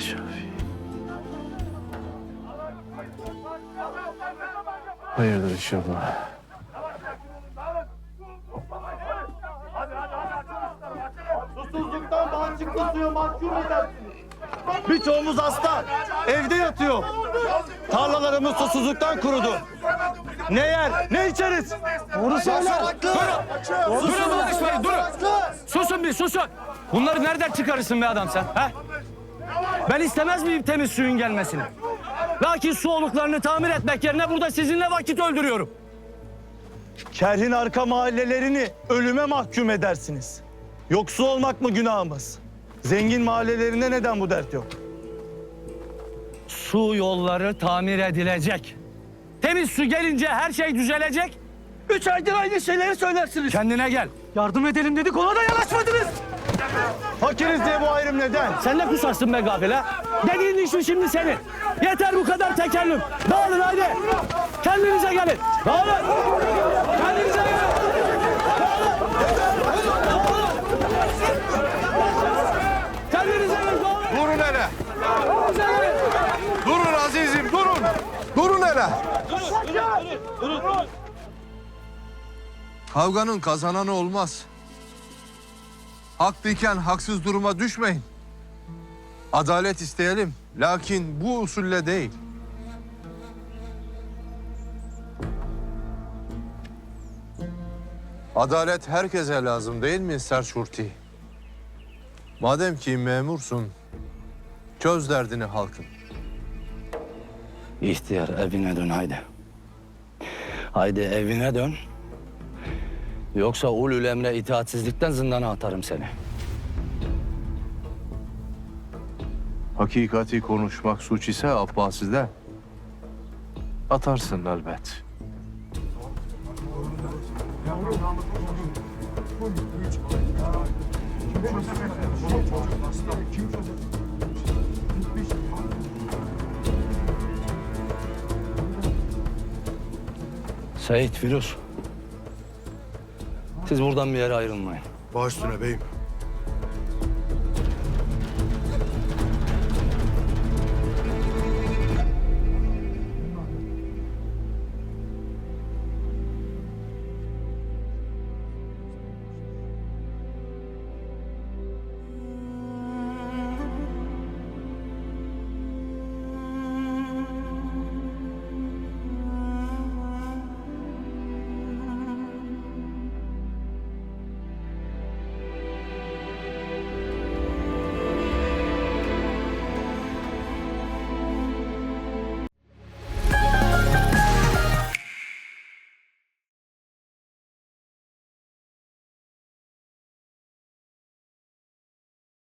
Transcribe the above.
Şafii. Hayırdır inşallah. Susuzluktan bağışıklı suya mahkum edersiniz. Birçoğumuz hasta. Evde yatıyor. Tarlalarımız susuzluktan kurudu. Ne yer, ne içeriz? Doğru söyle. Durun ulaşmayın durun. Susun bir susun. Bunları nereden çıkarırsın be adam sen? He? Ben istemez miyim temiz suyun gelmesini? Lakin su oluklarını tamir etmek yerine burada sizinle vakit öldürüyorum. Kerhin arka mahallelerini ölüme mahkum edersiniz. Yoksul olmak mı günahımız? Zengin mahallelerinde neden bu dert yok? Su yolları tamir edilecek. Temiz su gelince her şey düzelecek. Üç aydır aynı şeyleri söylersiniz. Kendine gel. Yardım edelim dedik ona da yanaşmadınız. Fakiriz diye bu ayrım neden? Sen ne kusarsın be gafil ha? Dediğin iş mi şimdi senin? Yeter bu kadar tekellüm. Dağılın hadi. Kendinize gelin. Dağılın. Kendinize gelin. Kendinize gelin. Dağılın. Durun hele. Kendinize gelin. Durun azizim durun. Durun hele. Kavganın kazananı olmaz. Haklıyken haksız duruma düşmeyin. Adalet isteyelim. Lakin bu usulle değil. Adalet herkese lazım değil mi Serçurti? Madem ki memursun, çöz derdini halkın. İhtiyar evine dön haydi. Haydi evine dön. Yoksa ulul emre itaatsizlikten zindana atarım seni. Hakikati konuşmak suç ise Abbasi'de. Atarsın elbet. Seyit Firuz. Siz buradan bir yere ayrılmayın. Baş üstüne beyim.